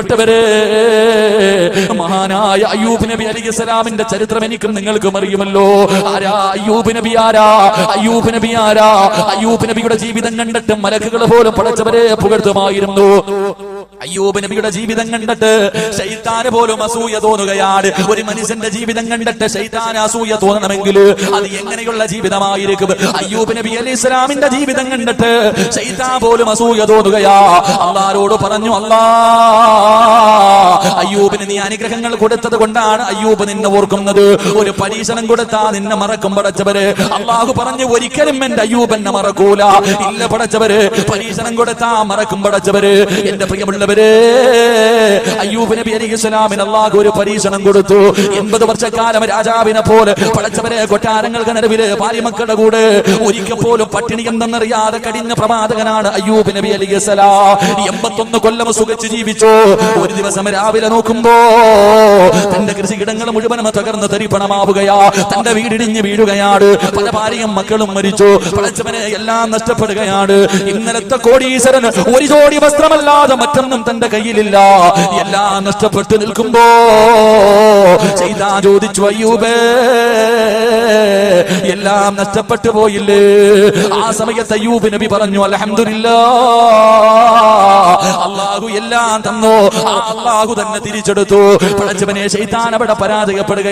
പ്രിയപ്പെട്ടവരെ മഹാനായ അയ്യൂബ് നബി അലിസ്ലാമിന്റെ ചരിത്രം എനിക്കും നിങ്ങൾക്കും അറിയുമല്ലോ. ആരാ? അയ്യൂബ് നബി ആരാ? അയ്യൂബ് നബി ആരാ? അയ്യൂബ് നബിയുടെ ജീവിതം കണ്ടിട്ട് മലക്കുകൾ പോലും പടച്ചവരെ പുകഴ്ത്തുമായിരുന്നു. അയ്യൂബ് നബിയുടെ ജീവിതം കണ്ടിട്ട് ശൈത്താന് പോലും അസൂയ തോന്നുകയാണ്. ഒരു മനുഷ്യന്റെ ജീവിതം കണ്ടിട്ട് ശൈത്താന് അസൂയ തോന്നണമെങ്കിൽ അത് എങ്ങനെയുള്ള ജീവിതമായിരിക്കും? അയ്യൂബ് നബി അലി ഇസ്ലാമിന്റെ ജീവിതം കണ്ടിട്ട് ശൈത്താൻ പോലും അസൂയ തോന്നുകയാ. അള്ളാരോട് പറഞ്ഞു അല്ലാ അയ്യൂബിന് നീ അനുഗ്രഹങ്ങൾ കൊടുത്തത് കൊണ്ടാണ് അയ്യൂബ് നിന്നെ ഓർക്കുന്നത്. ഒരു പരീക്ഷണം കൊടുത്താ നിന്നെ മറക്കും പടച്ചവര്. അള്ളാഹു പറഞ്ഞു ഒരിക്കലും എന്റെ അയ്യൂബ് എന്നെ മറക്കൂല. ഇല്ല പടച്ചവര്. പരീക്ഷണം കൊടുത്താ മറക്കും പടച്ചവര്. എന്റെ പ്രിയമുള്ളവര് അയ്യൂബ് നബി അലൈഹി സ്വലാമിന് അള്ളാഹു ഒരു പരീക്ഷണം കൊടുത്തു. എൺപത് വർഷക്കാലം രാജാവിനെ പോലെ പടച്ചവരെ കൊട്ടാരങ്ങൾക്ക് നിലവിൽ ഭാര്യമക്കളുടെ കൂടെ ഒരിക്കൽ പോലും പട്ടിണി എന്തെന്നറിയാതെ കടിഞ്ഞ പ്രവാചകനാണ് അയ്യൂബ് നബി അലി സ്വലാം. എൺപത്തൊന്ന് കൊല്ലം സുഖിച്ച് ജീവിച്ചു. ഒരു ദിവസം രാവിലെ നോക്കുമ്പോ തന്റെ കൃഷിയിടങ്ങൾ മുഴുവനും തകർന്ന് തരിപ്പണമാവുകയാ. തന്റെ വീടിടിഞ്ഞ് വീഴുകയാണ്. പല ഭാര്യയും മക്കളും മരിച്ചു. പടച്ചവനെ എല്ലാം നഷ്ടപ്പെടുകയാണ്. ഇന്നലത്തെ കോടീശ്വരൻ ഒരു ജോടി വസ്ത്രമല്ലാതെ മറ്റൊന്നും തന്റെ കയ്യിലില്ല. എല്ലാം നഷ്ടപ്പെട്ടു നിൽക്കുമ്പോ ചെയ്താ ചോദിച്ചു അയ്യൂബേ എല്ലാം നഷ്ടപ്പെട്ടു പോയില്ലേ? ആ സമയത്ത് അയ്യൂബ് നബി പറഞ്ഞു അള്ളാഹു എല്ലാം തന്നു. അള്ളാഹു തന്നെ തിരിച്ചെടുത്തു. പടച്ചവനെ ശൈത്താൻ അവിടെ പരാജയപ്പെടുക